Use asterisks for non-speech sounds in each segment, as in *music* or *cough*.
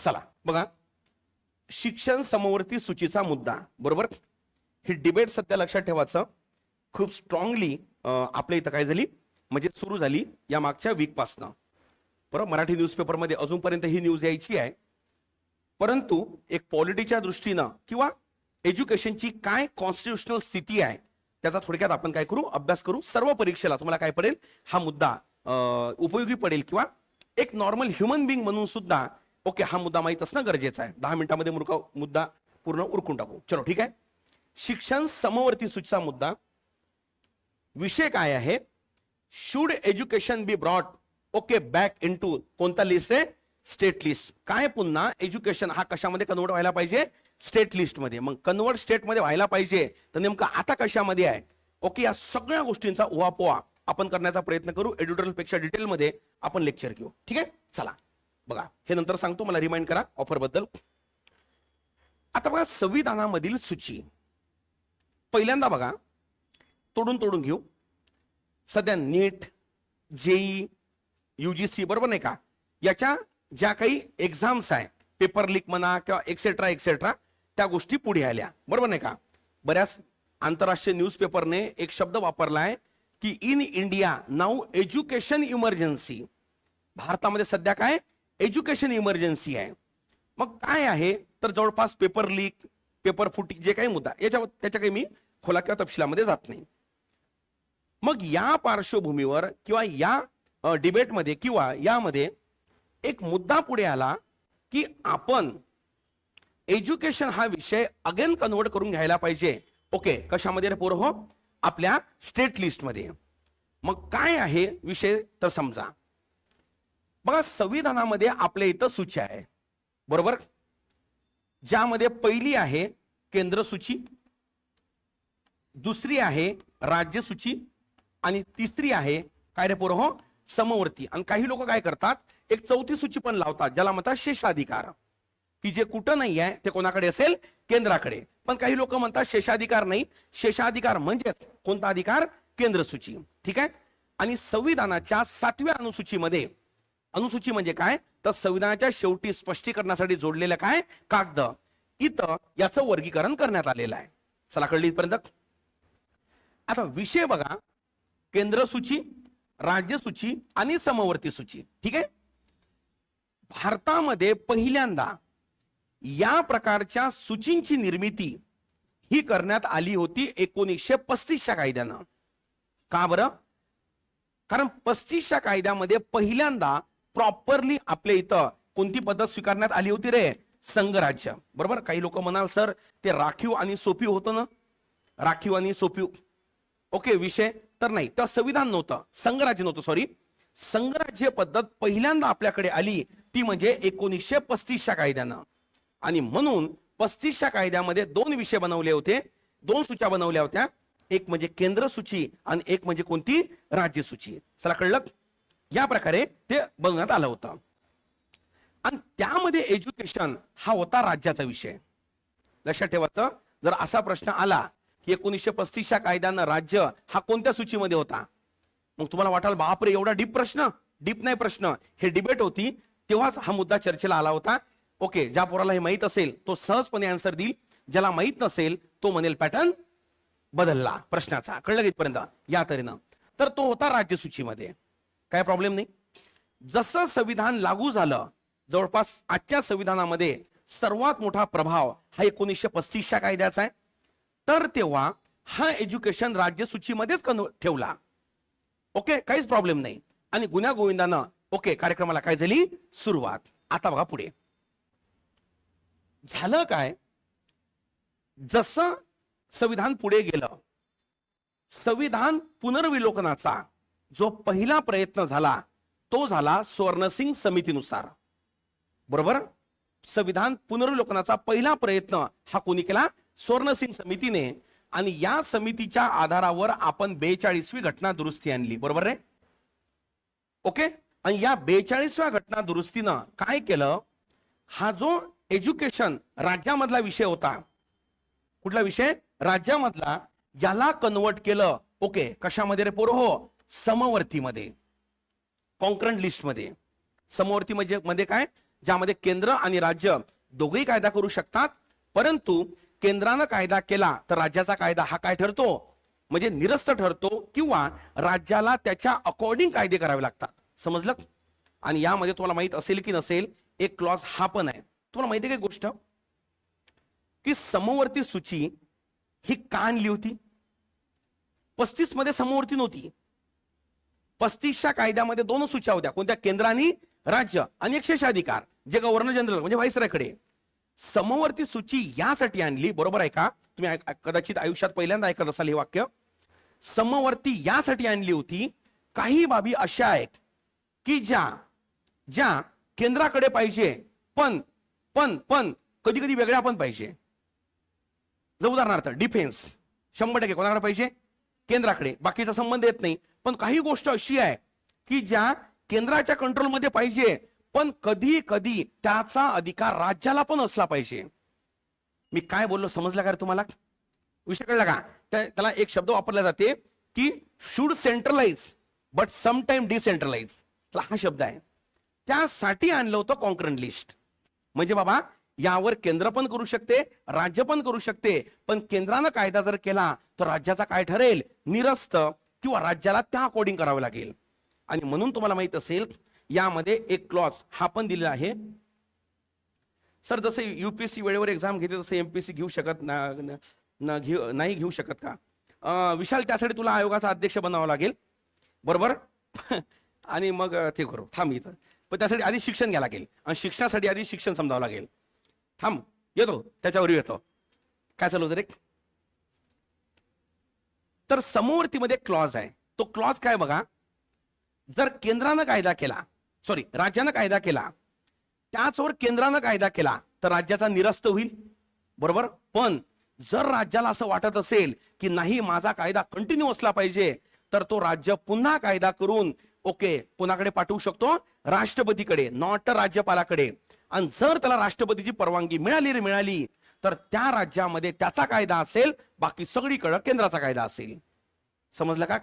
चला बघा. शिक्षण समवर्ती सूचीचा मुद्दा बरोबर? ही डिबेट सध्या लक्षात ठेवायचं. खूप स्ट्रॉंगली आपल्या इथं काय झाली? म्हणजे सुरू झाली या मागच्या वीकपासनं बरोबर मराठी न्यूजपेपरमध्ये अजूनपर्यंत ही न्यूज यायची आहे. परंतु एक पॉलिटीच्या दृष्टीनं किंवा एज्युकेशनची काय कॉन्स्टिट्युशनल स्थिती आहे त्याचा थोडक्यात आपण काय करू? अभ्यास करू. सर्व परीक्षेला तुम्हाला काय पडेल? हा मुद्दा उपयोगी पडेल किंवा एक नॉर्मल ह्युमन बिंग म्हणून सुद्धा ओके हा मुद्दा माहीत असणं गरजेचं आहे. दहा मिनिटामध्ये मुरका मुद्दा पूर्ण उरकून टाकू. चलो ठीक आहे? शिक्षण समवर्ती सूचीचा मुद्दा. विषय काय आहे? Should education be broad okay back in to कोणता लिस्ट आहे? स्टेट लिस्ट काय पुन्हा? एज्युकेशन हा कशामध्ये कन्वर्ट व्हायला पाहिजे? स्टेट लिस्टमध्ये मग कन्वर्ट स्टेटमध्ये व्हायला पाहिजे. तर नेमकं आता कशामध्ये आहे? ओके या सगळ्या गोष्टींचा उहापोहा आपण करण्याचा प्रयत्न करू. एडिटोरियलपेक्षा डिटेलमध्ये आपण लेक्चर घेऊ. ठीक आहे? चला. बघा हे नंतर सांगतो मला रिमाइंड करा ऑफरबद्दल. आता बघा संविधानामधील सूची. पहिल्यांदा बघा तोडून तोडून घेऊ. सध्या नीट जेई युजीसी बरोबर नाही का? याच्या ज्या काही एक्झाम्स आहे पेपर लीक म्हणा किंवा एक्सेट्रा एक्सेट्रा त्या गोष्टी पुढे आल्या. बरोबर नाही का? बऱ्याच आंतरराष्ट्रीय न्यूजपेपरने एक शब्द वापरला आहे की in India now education emergency भारतामध्ये सध्या काय? एज्युकेशन इमर्जन्सी आहे. मग काय आहे? तर जवळपास पेपर लीक पेपर फुटी जे काही मुद्दा याच्या त्याच्या काही मी खोला किंवा तपशिलामध्ये जात नाही. मग या पार्श्वभूमीवर किंवा या डिबेटमध्ये किंवा यामध्ये एक मुद्दा पुढे आला की आपण एज्युकेशन हा विषय अगेन कन्वर्ट करून घ्यायला पाहिजे. ओके कशामध्ये रे पोरं हो? आपल्या स्टेट लिस्टमध्ये. मग काय आहे विषय? तर समजा बघा संविधानामध्ये आपल्या इथं सूची आहे. बरोबर? ज्यामध्ये पहिली आहे केंद्र सूची दुसरी आहे राज्य सूची आणि तिसरी आहे काय रे पोरं हो? समवर्ती. आणि काही लोक काय करतात? एक चौथी सूची पण लावतात ज्याला म्हणतात शेषाधिकार. की जे कुठं नाही आहे ते कोणाकडे असेल? केंद्राकडे. पण काही लोक म्हणतात शेषाधिकार नाही. शेषाधिकार म्हणजेच कोणता अधिकार? केंद्र सूची ठीक आहे? आणि संविधानाच्या सातव्या अनुसूचीमध्ये अनुसूची म्हणजे काय? तर संविधानाच्या शेवटी स्पष्टीकरणासाठी जोडलेलं काय? कागद. इथं याचं वर्गीकरण करण्यात आलेलं आहे. चला कळली इथपर्यंत? आता विषय बघा. केंद्र सूची राज्य सूची आणि समवर्ती सूची. ठीक आहे? भारतामध्ये पहिल्यांदा या प्रकारच्या सूचींची निर्मिती ही करण्यात आली होती एकोणीसशे पस्तीसच्या कायद्यानं. का बरं? कारण पस्तीसच्या कायद्यामध्ये पहिल्यांदा प्रॉपरली आपल्या इथं कोणती पद्धत स्वीकारण्यात आली होती रे? संघराज्य बरोबर? काही लोक म्हणाल सर ते राखीव आणि सोपी होतं ना? राखीव आणि सोपीव ओके विषय तर नाही. तेव्हा संविधान नव्हतं. संघराज्य नव्हतं सॉरी संघराज्य पद्धत पहिल्यांदा आपल्याकडे आली ती म्हणजे एकोणीसशे पस्तीसच्या कायद्यानं. आणि म्हणून पस्तीसच्या कायद्यामध्ये दोन विषय बनवले होते. दोन सूच्या बनवल्या होत्या. एक म्हणजे केंद्र सूची आणि एक म्हणजे कोणती? राज्य सूची. चला कळलं? या प्रकारे ते बघण्यात आलं होतं. आणि त्यामध्ये एज्युकेशन हा होता राज्याचा विषय. लक्षात ठेवायचं जर असा प्रश्न आला की एकोणीसशे पस्तीसच्या कायद्यानं राज्य हा कोणत्या सूचीमध्ये होता? मग तुम्हाला वाटाल बापरे एवढा डीप प्रश्न डीप नाही प्रश्न. हे डिबेट होती तेव्हाच हा मुद्दा चर्चेला आला होता. ओके ज्या पोराला हे माहीत असेल तो सहजपणे आन्सर देईल. ज्याला माहीत नसेल तो म्हणेल पॅटर्न बदलला प्रश्नाचा. कळलं इथपर्यंत? या तऱ्हेनं. तर तो होता राज्य सूचीमध्ये. काय प्रॉब्लेम नाही? जसं संविधान लागू झालं जवळपास आजच्या संविधानामध्ये सर्वात मोठा प्रभाव हा एकोणीसशे पस्तीसच्या कायद्याचा आहे. तर तेव्हा हा एज्युकेशन राज्य सूचीमध्येच ठेवला. ओके? काहीच प्रॉब्लेम नाही. आणि गुन्हा गोविंदानं ओके कार्यक्रमाला काय झाली? सुरुवात. आता बघा पुढे. झालं काय? जसं संविधान पुढे गेलं संविधान पुनर्विलोकनाचा जो पहिला प्रयत्न झाला तो झाला स्वर्णसिंग समितीनुसार. बरोबर? संविधान पुनर्वलोकनाचा पहिला प्रयत्न हा कोणी केला? स्वर्णसिंग समितीने. आणि या समितीच्या आधारावर आपण बेचाळीसवी घटना दुरुस्ती आणली. बरोबर रे? ओके? आणि या बेचाळीसव्या घटना दुरुस्तीनं काय केलं? हा जो एज्युकेशन राज्यामधला विषय होता. कुठला विषय? राज्यामधला. याला कन्वर्ट केलं. ओके? कशामध्ये रे पोर हो? समवर्तीमध्ये कॉन्क्रंट लिस्टमध्ये समवर्ती म्हणजे मध्ये काय? ज्यामध्ये केंद्र आणि राज्य दोघेही कायदा करू शकतात. परंतु केंद्रानं कायदा केला तर राज्याचा कायदा हा काय ठरतो? म्हणजे निरस्त ठरतो किंवा राज्याला त्याच्या अकॉर्डिंग कायदे करावे लागतात. समजलं? आणि यामध्ये तुम्हाला माहीत असेल की नसेल एक क्लॉज हा पण आहे. तुम्हाला माहिती आहे काय गोष्ट? की समवर्ती सूची ही का आणली होती? पस्तीसमध्ये समवर्ती नव्हती. पस्तीसच्या कायद्यामध्ये दोन सूच्या होत्या. कोणत्या? केंद्राने राज्य. आणि एक जे गव्हर्नर जनरल म्हणजे व्हाईसरायकडे समवर्ती सूची यासाठी आणली. बरोबर आहे का? तुम्ही कदाचित आयुष्यात पहिल्यांदा ऐकत असाल हे वाक्य. समवर्ती यासाठी आणली होती. काही बाबी अशा आहेत की ज्या ज्या केंद्राकडे पाहिजे पण पण पण कधी कधी वेगळ्या पण पाहिजे. जर उदाहरणार्थ डिफेन्स शंभर टक्के कोणाकडे पाहिजे? केंद्राकडे. बाकीचा संबंध येत नाही. पण काही गोष्ट अशी आहे की ज्या केंद्राच्या कंट्रोलमध्ये पाहिजे पण कधी कधी त्याचा अधिकार राज्याला पण असला पाहिजे. मी काय बोललो समजलं का रे तुम्हाला? विषय कळला का? त्याला एक शब्द वापरला जाते की should centralise but sometime decentralise हा शब्द आहे. त्यासाठी आणलं होतं कॉन्करंट लिस्ट म्हणजे बाबा यावर केंद्र पण करू शकते राज्य पण करू शकते पण केंद्रानं कायदा जर केला तर राज्याचा काय ठरेल? निरस्त. किंवा राज्याला त्या अकॉर्डिंग करावं लागेल. आणि म्हणून तुम्हाला माहीत असेल यामध्ये एक क्लॉज हा पण दिलेला आहे. सर जसे युपीएससी वेळेवर एक्झाम घेते तसं एमपीएससी घेऊ शकत ना- घेऊ नाही घेऊ शकत का? विशाल त्यासाठी तुला आयोगाचा अध्यक्ष बनावा लागेल. बरोबर? *laughs* आणि मग ते करू. थांब इथं. पण त्यासाठी आधी शिक्षण घ्यावं लागेल. आणि शिक्षणासाठी आधी शिक्षण समजावं लागेल. थांब. येतो. त्याच्यावर येतो. काय चालू होतं रे? तर समवर्तीमध्ये क्लॉज आहे. तो क्लॉज काय बघा? जर केंद्रानं कायदा केला सॉरी राज्यानं कायदा केला त्याचवर केंद्रानं कायदा केला तर राज्याचा निरस्त होईल. बरोबर? पण जर राज्याला असं वाटत असेल की नाही माझा कायदा कंटिन्यू असला पाहिजे तर तो राज्य पुन्हा कायदा करून ओके पुन्हाकडे पाठवू शकतो? राष्ट्रपतीकडे नॉट राज्यपालाकडे. आणि जर त्याला राष्ट्रपतीची परवानगी मिळाली रे मिळाली तर त्या राज्यामध्ये त्याचा कायदा असेल बाकी सगळीकडं केंद्राचा कायदा असेल. समजलं का?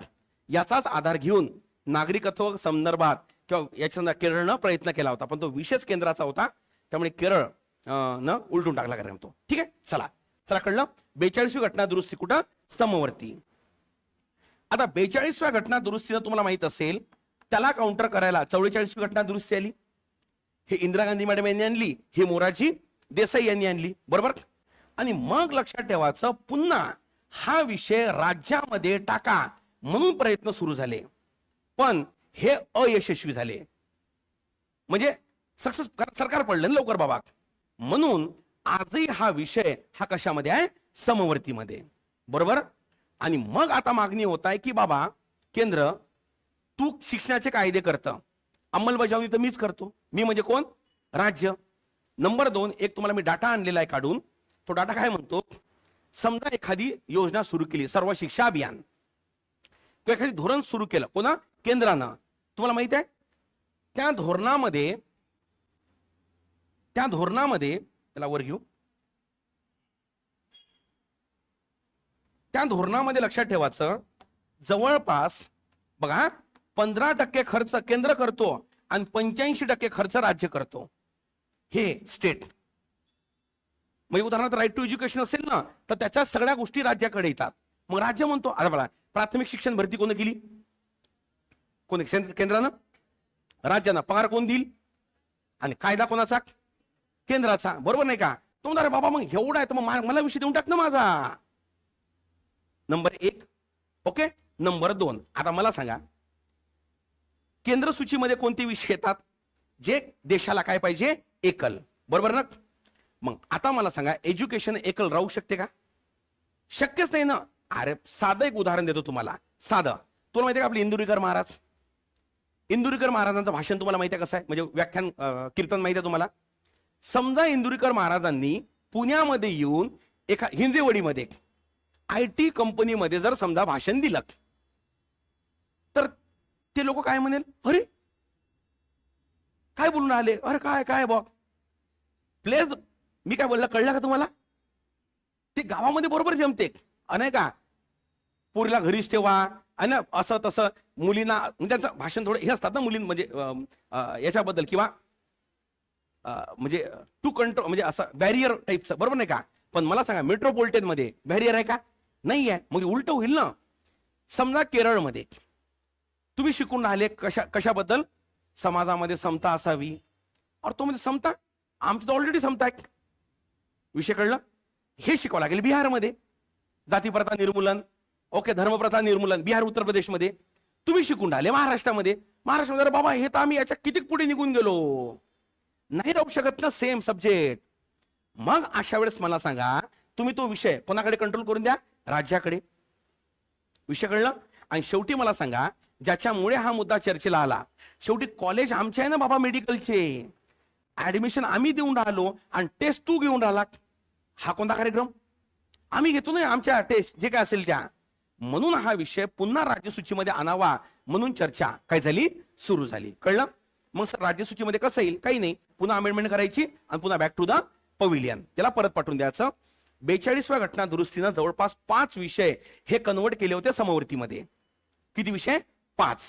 याचाच आधार घेऊन नागरिकत्व संदर्भात किंवा याच्या केरळनं प्रयत्न केला होता पण तो विशेष केंद्राचा होता. त्यामुळे केरळ न उलटून टाकला कारण तो. ठीक आहे? चला. चला कळलं? बेचाळीसवी घटना दुरुस्ती कुठं? समवर्ती आता बेचाळीसव्या घटना दुरुस्तीनं तुम्हाला माहीत असेल त्याला काउंटर करायला चौवेचाळीसवी घटना दुरुस्ती आली. हे इंदिरा गांधी मॅडम यांनी आणली हे मोरारजी देसाई यांनी आणली. बरोबर? आणि मग लक्षात ठेवायचं पुन्हा हा विषय राज्यामध्ये टाका म्हणून प्रयत्न सुरू झाले. पण हे अयशस्वी झाले. म्हणजे सक्सेस सरकार पडलं लवकर बाबा. म्हणून आजही हा विषय हा कशामध्ये आहे? समवर्तीमध्ये. बरोबर? आणि मग आता मागणी होत आहे की बाबा केंद्र तू शिक्षणाचे कायदे करतं. अंमलबजावणी तर मीच करतो. मी म्हणजे कोण? राज्य. नंबर दोन एक तुम्हाला मी डाटा आणलेला आहे काढून. तो डाटा काय म्हणतो? समजा एखादी योजना सुरू केली सर्व शिक्षा अभियान. किंवा एखादी धोरण सुरू केलं कोणा? केंद्रानं. तुम्हाला माहीत आहे? त्या धोरणामध्ये त्या धोरणामध्ये त्याला वर घेऊ. त्या धोरणामध्ये लक्षात ठेवायचं जवळपास बघा पंधरा टक्के खर्च केंद्र करतो आणि पंच्याऐंशी टक्के खर्च राज्य करतो. हे स्टेट. म्हणजे उदाहरणार्थ राईट टू एज्युकेशन असेल ना तर त्याच्या सगळ्या गोष्टी राज्याकडे येतात. मग राज्य म्हणतो आता बघा प्राथमिक शिक्षण भरती कोण केली? कोणी केंद्रानं? राज्यानं. पगार कोण देईल? आणि कायदा कोणाचा? केंद्राचा. बरोबर नाही का? तो म्हणतो, बाबा मग एवढा आहे तर मग मला विषय देऊन टाक ना माझा. नंबर एक. ओके? नंबर दोन. आता मला सांगा केंद्र सूचीमध्ये कोणते विषय येतात? जे देशाला काय पाहिजे? एकल. बरोबर ना? मग आता मला सांगा एज्युकेशन एकल राहू शकते का? शक्यच नाही ना. अरे साधं एक उदाहरण देतो तुम्हाला. साधं. तुला माहिती आहे का आपले इंदुरीकर महाराज? इंदुरीकर महाराजांचं भाषण तुम्हाला माहिती आहे कसं आहे? म्हणजे व्याख्यान कीर्तन माहिती आहे तुम्हाला? समजा इंदुरीकर महाराजांनी पुण्यामध्ये येऊन एका हिंजेवडीमध्ये आय टी कंपनीमध्ये जर समजा भाषण दिलं तर ते लोक काय म्हणेल? अरे काय बोलून आले अरे काय काय बॉ प्लेज मी काय बोलला कळलं का तुम्हाला? ते गावामध्ये बरोबर जमते. नाही का पोरीला घरीच ठेवा आणि असं तसं मुलींना म्हणजे त्यांचं भाषण थोडं हे असतात ना मुलीं म्हणजे याच्याबद्दल किंवा म्हणजे टू कंट्रोल म्हणजे असं बॅरियर टाईपचं बरोबर नाही का? पण मला सांगा मेट्रोपॉलिटनमध्ये बॅरियर आहे का? नाही आहे मग उलट होईल ना. समजा केरळमध्ये तुम्ही शिकून राहिले कशा कशाबद्दल? समाजामध्ये समता असावी. और तो म्हणजे समता आमचं तर ऑलरेडी समता आहे. विषय कळलं? हे शिकावं लागेल बिहारमध्ये. जातीप्रथा निर्मूलन ओके धर्मप्रथा निर्मूलन बिहार उत्तर प्रदेशमध्ये. तुम्ही शिकून राहिले महाराष्ट्रामध्ये. महाराष्ट्रामध्ये बाबा हे तर आम्ही याच्या किती पुढे निघून गेलो? नाही राहू शकत ना सेम सब्जेक्ट मग अशा वेळेस मला सांगा तुम्ही तो विषय कोणाकडे कंट्रोल करून द्या? राज्याकडे. विषय कळलं? आणि शेवटी मला सांगा ज्याच्यामुळे हा मुद्दा चर्चेला आला. शेवटी कॉलेज आमचे आहे ना बाबा मेडिकलचे ऍडमिशन आम्ही देऊन राहिलो आणि टेस्ट तू घेऊन राहिला. हा कोणता कार्यक्रम? आम्ही घेतो ना आमच्या टेस्ट जे काय असेल त्या. म्हणून हा विषय पुन्हा राज्यसूचीमध्ये आणावा म्हणून चर्चा काय झाली? सुरू झाली. कळलं? मग सर राज्यसूचीमध्ये कसं येईल? काही नाही. पुन्हा अमेंडमेंट करायची आणि पुन्हा बॅक टू द पविलियन त्याला परत पाठवून द्यायचं. बेचाळीसव्या घटना दुरुस्तीनं जवळपास पाच विषय हे कन्वर्ट केले होते समवर्तीमध्ये. किती विषय? पाच.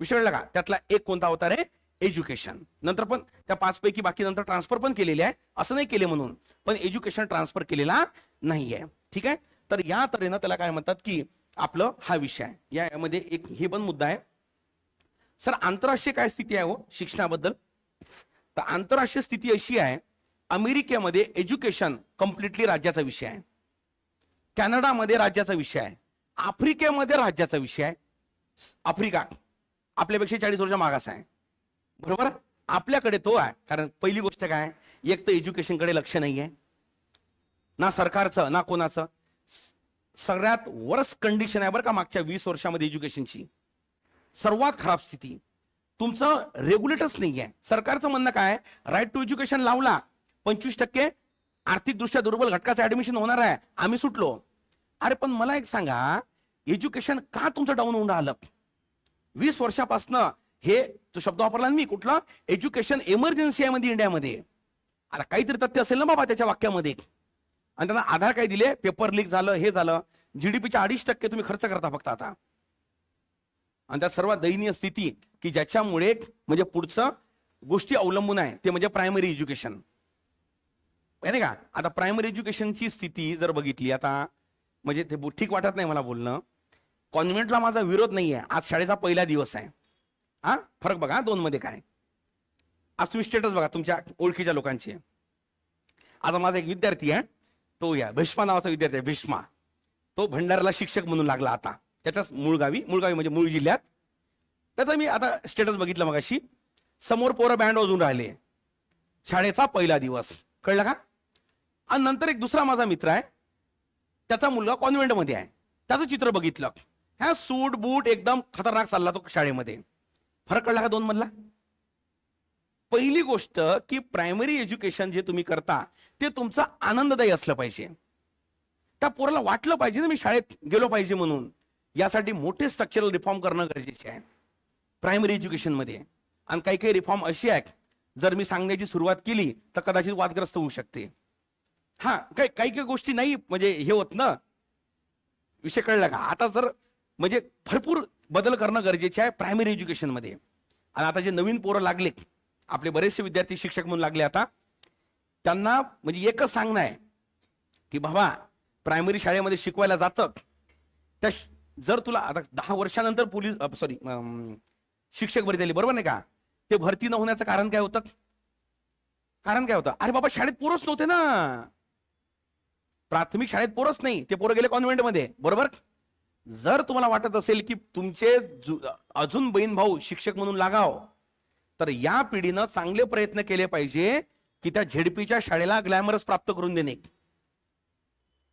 विषय का? त्यातला एक कोणता होता रे एज्युकेशन नंतर पण त्या पाच पैकी बाकी नंतर ट्रान्सफर पण केलेले आहे. असं नाही केले म्हणून. पण एज्युकेशन ट्रान्सफर केलेला नाहीये. ठीक आहे? तर या तऱ्हेनं त्याला काय म्हणतात की आपलं हा विषय आहे. यामध्ये एक हे पण मुद्दा आहे. सर आंतरराष्ट्रीय काय स्थिती आहे हो शिक्षणाबद्दल? तर आंतरराष्ट्रीय स्थिती अशी आहे अमेरिकेमध्ये एज्युकेशन कम्प्लिटली राज्याचा विषय आहे. कॅनडामध्ये राज्याचा विषय आहे. आफ्रिकेमध्ये राज्याचा विषय आहे. आफ्रिका आपल्यापेक्षा चाळीस वर्ष मागास आहे. बरोबर? आपल्याकडे तो आहे. कारण पहिली गोष्ट काय? एक तर एज्युकेशनकडे लक्ष नाही आहे ना सरकारचं ना कोणाचं. सगळ्यात वर्स कंडिशन आहे बरं का मागच्या वीस वर्षामध्ये एज्युकेशनची. सर्वात खराब स्थिती. तुमचं रेग्युलेटर्स नाही आहे सरकारचं म्हणणं काय? राईट टू एज्युकेशन लावला. पंचवीस टक्के आर्थिकदृष्ट्या दुर्बल घटकाचं ऍडमिशन होणार आहे. आम्ही सुटलो. अरे पण मला एक सांगा. एज्युकेशन का तुमचं डाऊन होऊन राहिलं? वीस वर्षापासनं हे तो शब्द वापरला मी कुठला? एज्युकेशन इमर्जन्सी आहे मध्ये इंडियामध्ये. आता काहीतरी तथ्य असेल ना बाबा त्याच्या वाक्यामध्ये. आणि त्यांना आधार काय दिले? पेपर लीक झालं हे झालं. जीडीपीच्या अडीच टक्के तुम्ही खर्च करता फक्त आता. आणि त्यात सर्वात दयनीय स्थिती की ज्याच्यामुळे म्हणजे पुढचं गोष्टी अवलंबून आहे. ते म्हणजे प्रायमरी एज्युकेशन नाही का? आता प्रायमरी एज्युकेशनची स्थिती जर बघितली आता म्हणजे ते ठीक वाटत नाही मला बोलणं. कॉन्व्हेंटला माझा विरोध नाही आहे आज शाळेचा पहिला दिवस आहे. हा? फरक बघा दोन मध्ये काय? आज तुम्ही स्टेटस बघा तुमच्या ओळखीच्या लोकांची. आज माझा एक विद्यार्थी आहे तो या भीष्मा नावाचा विद्यार्थी आहे भीष्मा. तो भंडाराला शिक्षक म्हणून लागला आता. त्याच्याच मूळगावी मूळगावी म्हणजे मूळ जिल्ह्यात. त्याचा मी आता स्टेटस बघितलं मग अशी समोर पोरं बँड वाजून राहिले. शाळेचा पहिला दिवस. कळलं का? आणि नंतर एक दुसरा माझा मित्र आहे. त्याचा मुलगा कॉन्व्हेंटमध्ये आहे. त्याचं चित्र बघितलं. ह्या सूट बूट एकदम खतरनाक चालला तो शाळेमध्ये. फरक कळला का दोन मधला? पहिली गोष्ट की प्रायमरी एज्युकेशन जे तुम्ही करता ते तुमचं आनंददायी असलं पाहिजे. त्या पोराला वाटलं पाहिजे ना मी शाळेत गेलो पाहिजे म्हणून. यासाठी मोठे स्ट्रक्चरल रिफॉर्म करणं गरजेचे आहे. प्रायमरी एज्युकेशनमध्ये आणि काही काही रिफॉर्म अशी आहेत जर मी सांगण्याची सुरुवात केली तर कदाचित वादग्रस्त होऊ शकते. हा काही काही काही गोष्टी नाही म्हणजे हे होत ना. विषय कळला का? आता जर म्हणजे भरपूर बदल करणं गरजेचे आहे प्रायमरी एज्युकेशनमध्ये आणि आता जे नवीन पोरं लागले आपले बरेचसे विद्यार्थी शिक्षक म्हणून लागले आता त्यांना म्हणजे एकच सांगणं आहे की बाबा प्रायमरी शाळेमध्ये शिकवायला जातं. त्या जर तुला आता दहा वर्षानंतर पोलीस सॉरी शिक्षक भरती आली बरोबर नाही का? ते भरती न होण्याचं कारण काय होतं? कारण काय होतं? अरे बाबा शाळेत पोरच नव्हते ना. प्राथमिक शाळेत पोरच नाही. ते पोरं गेले कॉन्व्हेंटमध्ये बरोबर? जर तुम्हाला वाटत असेल की तुमचे अजून बहीण भाऊ शिक्षक म्हणून लागाव तर या पिढीनं चांगले प्रयत्न केले पाहिजे की त्या झेडपीच्या शाळेला ग्लॅमरच प्राप्त करून देणे.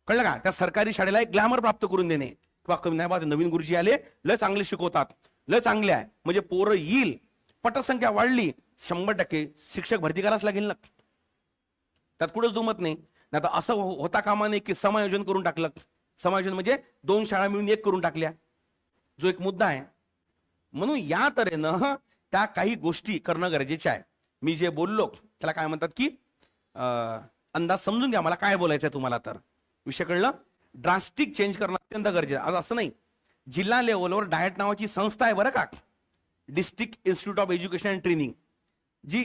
कळलं का? त्या सरकारी शाळेला एक ग्लॅमर प्राप्त करून देणे. किंवा कमी नाही नवीन गुरुजी आले लय चांगले शिकवतात. लय चांगले आहे. म्हणजे पोरं येईल पटसंख्या वाढली शंभर टक्के शिक्षक भरती करायच लागेल ना. त्यात कुठंच दुमत नाही. नाही तर असं हो-, होता कामा नाही की समायोजन करून टाकलं. समायोजन म्हणजे दोन शाळा मिळून एक करून टाकल्या. जो एक मुद्दा आहे. म्हणून या तऱ्हेनं त्या काही गोष्टी करणं गरजेचे आहे. मी जे बोललो त्याला काय म्हणतात की अंदाज समजून घ्या मला काय बोलायचं आहे तुम्हाला तर. विषय कळलं? ड्रास्टिक चेंज करणं अत्यंत गरजेचं आज असं नाही. जिल्हा लेवलवर डायट नावाची संस्था आहे बरं का? District institute of education and training जी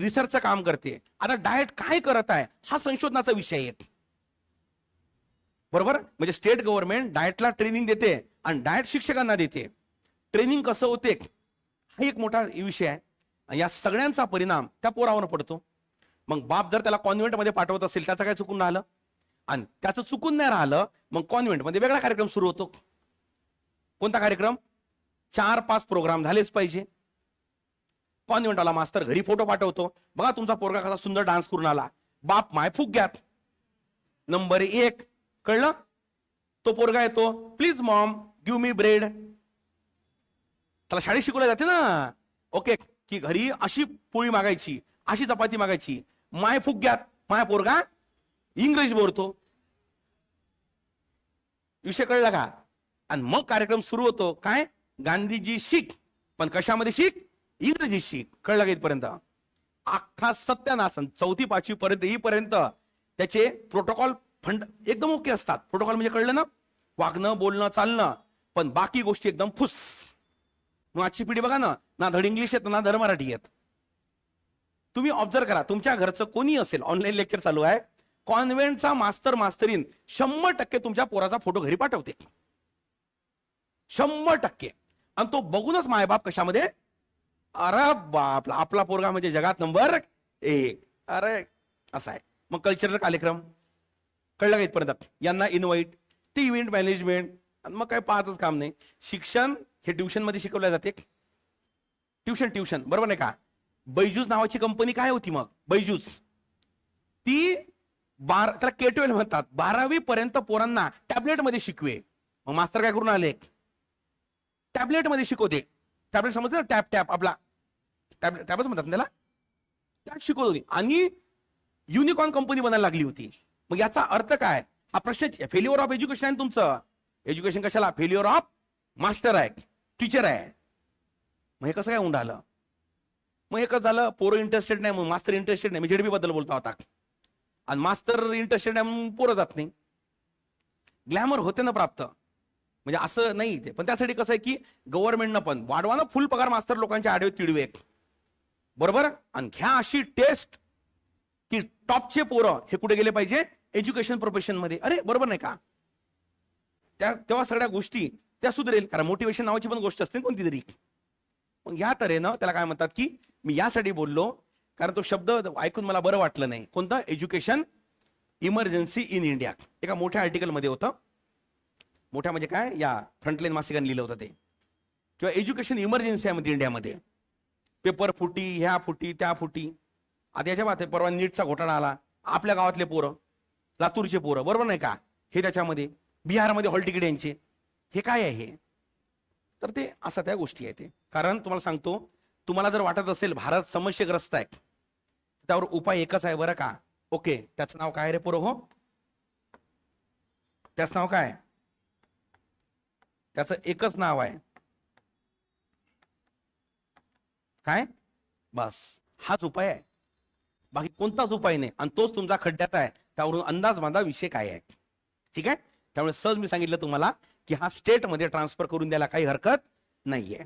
रिसर्चचं काम करते. आता डायट काय करत आहे? हा संशोधनाचा विषय आहे. बरोबर? म्हणजे स्टेट गव्हर्नमेंट डाएटला ट्रेनिंग देते आणि डाएट शिक्षकांना देते. ट्रेनिंग कसं होते? हा एक मोठा विषय आहे. या सगळ्यांचा परिणाम त्या पोरावर पडतो. मग बाप जर त्याला कॉन्व्हेंटमध्ये पाठवत असेल त्याचं काय चुकून राहिलं? आणि त्याचं चुकून नाही राहिलं मग कॉन्व्हेंटमध्ये वेगळा कार्यक्रम सुरू होतो. कोणता कार्यक्रम? चार पाच प्रोग्राम झालेच पाहिजे. कॉन्व्हेंटवाला मास्तर घरी फोटो पाठवतो. बघा तुमचा पोरगा कसा सुंदर डान्स करून आला. बाप माय फुग्यात नंबर एक कळलं? तो पोरगा येतो. Please mom give me bread त्याला शाळेत शिकवल्या जाते ना. ओके की घरी अशी पोळी मागायची अशी चपाती मागायची. माय फुग्यात माय पोरगा इंग्रजी बोलतो. विषय कळला का? आणि मग कार्यक्रम सुरू होतो. काय? गांधीजी शिक. पण कशामध्ये शिक? इंग्रजी शिक. कळलं का इथपर्यंत? अख्खा सत्यानासन चौथी पाचवी पर्यंत येईपर्यंत त्याचे प्रोटोकॉल फंड एकदम ओके असतात. प्रोटोकॉल म्हणजे कळलं ना? वागणं बोलणं चालणं. पण बाकी गोष्टी एकदम फुस. मग आजची पिढी बघा ना ना धड इंग्लिश येत ना धड मराठी येत. तुम्ही ऑब्झर्व करा तुमच्या घरचं कोणी असेल ऑनलाईन लेक्चर चालू आहे कॉन्व्हेंटचा मास्तर मास्तरीन शंभर टक्के तुमच्या पोराचा फोटो घरी पाठवते. शंभर टक्के. आणि तो बघूनच मायबाप कशामध्ये? अरे बाप आपला पोरगा म्हणजे जगात नंबर एक. अरे असा आहे. मग कल्चरल कार्यक्रम? कळलं का इथपर्यंत? यांना इन्व्हाइट ते इव्हेंट मॅनेजमेंट आणि मग काय पाहतच काम नाही. शिक्षण हे ट्युशनमध्ये शिकवल्या जाते. ट्युशन ट्युशन बरोबर नाही का? बैजूस नावाची कंपनी काय होती मग? बैजूस ती बार त्याला के ट्वेल्व म्हणतात. बारावी पर्यंत पोरांना टॅबलेटमध्ये शिकवे. मग मास्तर काय करून आले? टॅबलेटमध्ये शिकवते. टॅबलेट समजते ना? टॅप टॅप आपला. टॅबलेट टॅबच म्हणतात त्याला? त्यात शिकवत होती. आणि युनिकॉर्न कंपनी बनायला लागली होती. मग याचा अर्थ काय? हा प्रश्न फेल्युअर ऑफ एज्युकेशन आहे तुमचं. एज्युकेशन कशाला? फेल्युअर ऑफ मास्टर आहे. टीचर आहे. मग हे कसं काय होऊन राहिलं? मग हे कसं झालं? पोरं इंटरेस्टेड नाही मग मास्तर इंटरेस्टेड नाही. मी झेडबी बद्दल बोलतो आता. आणि मास्तर इंटरेस्टेड आहे म्हणून पोरं जात नाही. ग्लॅमर होते ना प्राप्त. म्हणजे असं नाही ते. पण त्यासाठी कसं आहे की गव्हर्नमेंटनं पण वाढवा फुल पगार मास्तर लोकांच्या आडवे तिडवे. बरोबर? आणि घ्या अशी टेस्ट की टॉपचे पोरं हे कुठे गेले पाहिजे? एज्युकेशन प्रोफेशनमध्ये अरे बरोबर नाही का? त्या तेव्हा सगळ्या गोष्टी त्या सुधरेल. कारण मोटिवेशन नावाची पण गोष्ट असते कोणती तरी. मग या तऱ्हेनं त्याला काय म्हणतात की मी यासाठी बोललो. कारण तो शब्द ऐकून मला बरं वाटलं नाही. कोणतं? Education emergency in India. एका मोठ्या आर्टिकलमध्ये होतं. मोठ्या म्हणजे काय? या फ्रंटलाईन मासिकांनी लिहिलं होतं ते. किंवा एज्युकेशन इमर्जन्सी आहे म्हणजे इंडियामध्ये. पेपर फुटी ह्या फुटी त्या फुटी. आता याच्या बात परवा नीटचा घोटाळा आला. आपल्या गावातले पोरं. लातूरचे पोरं बरोबर नाही का? हे त्याच्यामध्ये बिहारमध्ये हॉल तिकीट यांचे. हे काय आहे हे? तर ते असा त्या गोष्टी आहे ते कारण तुम्हाला सांगतो तुम्हाला जर वाटत असेल भारत समस्येग्रस्त आहे त्यावर उपाय एकच आहे बरं का? ओके त्याचं नाव काय रे पोरं हो? त्याचं नाव काय? त्याचं एकच नाव आहे. काय? बस. हाच उपाय आहे. बाकी कोणताच उपाय नाही. आणि तोच तुमचा खड्ड्यात आहे. त्यावरून अंदाज बांधा विषय काय आहे. ठीक आहे? त्यामुळे सहज मी सांगितलं तुम्हाला की हा स्टेटमध्ये ट्रान्सफर करून द्यायला काही हरकत नाहीये.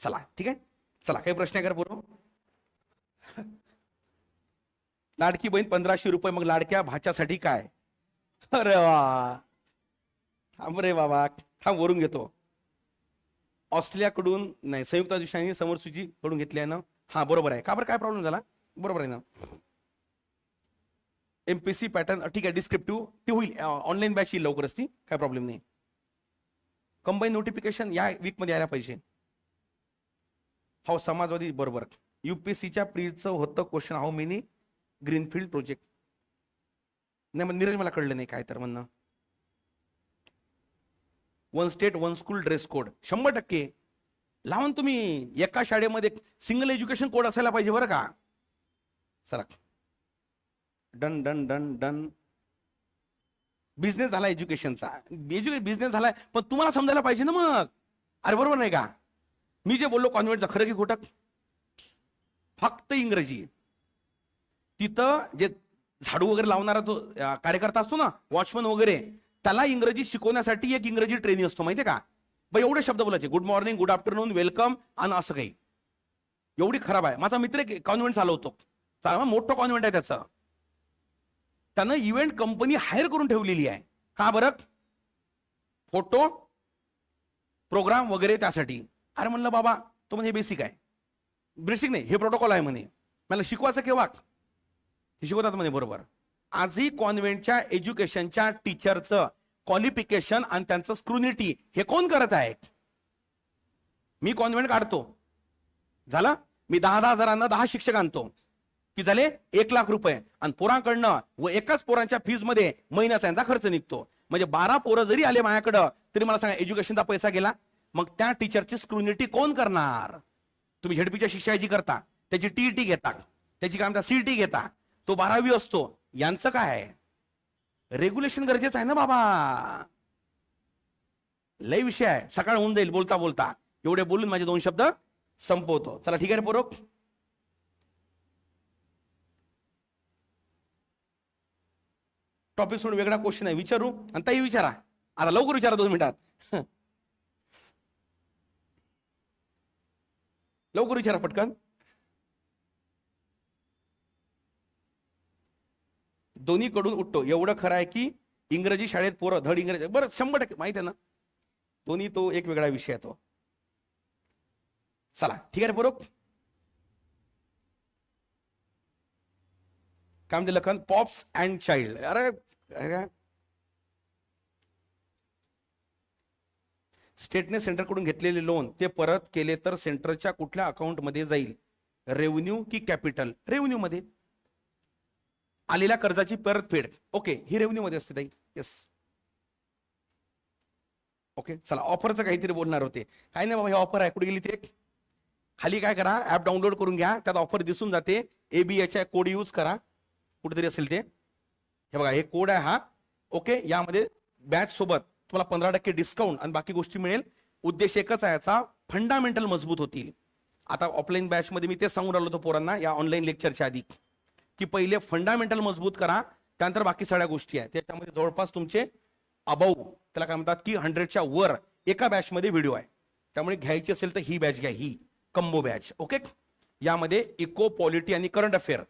चला ठीक आहे? चला काही प्रश्न आहे पूर्व. *laughs* लाडकी बहीण पंधराशे रुपये मग लाडक्या भाच्यासाठी काय? अरे वा! थांब रे बाबा थांब वरून घेतो. ऑस्ट्रेलियाकडून नाही संयुक्त देशांनी समोर सूची कडून घेतली आहे ना? हा बरोबर आहे. का बरं? काय प्रॉब्लेम झाला? बरोबर आहे ना? एमपीसी पॅटर्न ठीक आहे डिस्क्रिप्टिव्ह ते होईल ऑनलाईन बॅच येईल लवकरच ती. काय प्रॉब्लेम नाही. कंबाईन नोटिफिकेशन या वीकमध्ये यायला पाहिजे. हो समाजवादी बरोबर. युपीएससीच्या प्रीचं होतं question how many greenfield project नाही मग नीरज मला कळलं नाही काय तर म्हणणं. One state one school dress code शंभर टक्के. लावून तुम्ही. एका शाळेमध्ये सिंगल एज्युकेशन कोड असायला पाहिजे बरं का? सरक. Done done done done. Business झाला एज्युकेशनचा बिझनेस झालाय पण तुम्हाला समजायला पाहिजे ना मग. अरे बरोबर नाही का? मी जे बोललो कॉन्व्हेंटचं खरं की घोटक फक्त इंग्रजी. तिथं जे झाडू वगैरे लावणारा तो कार्यकर्ता असतो ना वॉचमन वगैरे त्याला इंग्रजी शिकवण्यासाठी एक इंग्रजी ट्रेनिंग असतो माहितीये का? बा एवढे शब्द बोलायचे. Good morning good afternoon welcome आणि असं काही. एवढी खराब आहे. माझा मित्र एक कॉन्व्हेंट चालवतो मोठं कॉन्व्हेंट आहे त्याचं. त्यानं इव्हेंट कंपनी हायर करून ठेवलेली आहे. का बरं? फोटो प्रोग्राम वगैरे त्यासाठी. अरे म्हणलं बाबा तो म्हणजे बेसिक आहे. बेसिक नाही हे प्रोटोकॉल आहे म्हणे. मला शिकवायचं केव्हा हे शिकवतात म्हणे बरोबर. आजही कॉन्व्हेंटच्या एज्युकेशनच्या टीचरचं क्वालिफिकेशन आणि त्यांचं स्क्रुनिटी हे कोण करत आहे? मी कॉन्व्हेंट काढतो. झाला? मी दहा दहा हजारांना दहा शिक्षक आणतो. की झाले एक लाख रुपये. आणि पोरांकडनं व एकाच पोरांच्या फीजमध्ये महिन्याचा यांचा खर्च निघतो. म्हणजे बारा पोरं जरी आले माझ्याकडं तरी मला सांगा एज्युकेशनचा पैसा गेला? मग त्या टीचरची स्क्रुनिटी कोण करणार? तुम्ही झेडपीच्या शिक्षायची करता त्याची टीईटी घेता त्याची काय म्हणता सीईटी घेता तो बारावी असतो. यांचं काय? रेग्युलेशन गरजेचं आहे ना बाबा. लय विषय आहे. सकाळ होऊन जाईल बोलता बोलता. एवढे बोलून माझे दोन शब्द संपवतो. चला ठीक आहे रे पोरक टॉपिक सोडून वेगळा क्वेश्चन आहे. विचारू आणि ताई विचारा. आता लवकर विचारा दोन मिनिटात. लवकर विचारा पटकन. दोन्हीकडून उठतो. एवढं खरं आहे की इंग्रजी शाळेत पोरं धड इंग्रजी बरं शंभर टक्के माहिती आहे ना? दोन्ही तो एक वेगळा विषय आहे तो. चला ठीक आहे रे काय म्हणते लखन? पॉप्स अँड चाइल्ड अरे अरे. स्टेटने सेंटरकडून घेतलेले लोन ते परत केले तर सेंटरच्या कुठल्या अकाउंटमध्ये जाईल? रेव्हन्यू की कॅपिटल रेव्हन्यू मध्ये. आलेल्या कर्जाची परतफेड. ओके ही रेव्हन्यू मध्ये असते ताई. येस ओके चला ऑफरचं काहीतरी बोलणार होते. काय नाही बाबा हे ऑफर आहे. कुठे गेली ते खाली काय करा? ऍप डाउनलोड करून घ्या. त्यात ऑफर दिसून जाते. एबीएच कोड यूज करा. कुठेतरी असेल ते. हे बघा हे कोड आहे हा. ओके यामध्ये बॅच सोबत तुम्हाला पंधरा टक्के डिस्काउंट आणि बाकी गोष्टी मिळेल. उद्देश एकच आहे याचा फंडामेंटल मजबूत होतील. आता ऑफलाईन बॅचमध्ये मी ते सांगून राहिलो होतो पोरांना या ऑनलाईन लेक्चरच्या आधी की पहिले फंडामेंटल मजबूत करा त्यानंतर बाकी सगळ्या गोष्टी आहेत. त्याच्यामध्ये जवळपास तुमचे अबाऊ त्याला काय म्हणतात की हंड्रेडच्या वर एका बॅचमध्ये व्हिडिओ आहे. त्यामुळे घ्यायची असेल तर ही बॅच घ्या ही कंबो बॅच ओके यामध्ये इको पॉलिटी आणि करंट अफेअर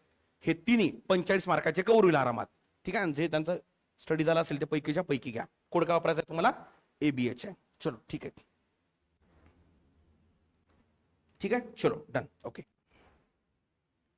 हे तिन्ही पंचेचाळीस मार्काचे कवर होईल आरामात. ठीक आहे? जे त्यांचं स्टडी झाला असेल ते पैकीच्या पैकी घ्या. कोड काय वापरायचा आहे तुम्हाला? एबीएच आहे. चलो ठीक आहे. ठीक आहे? चलो डन ओके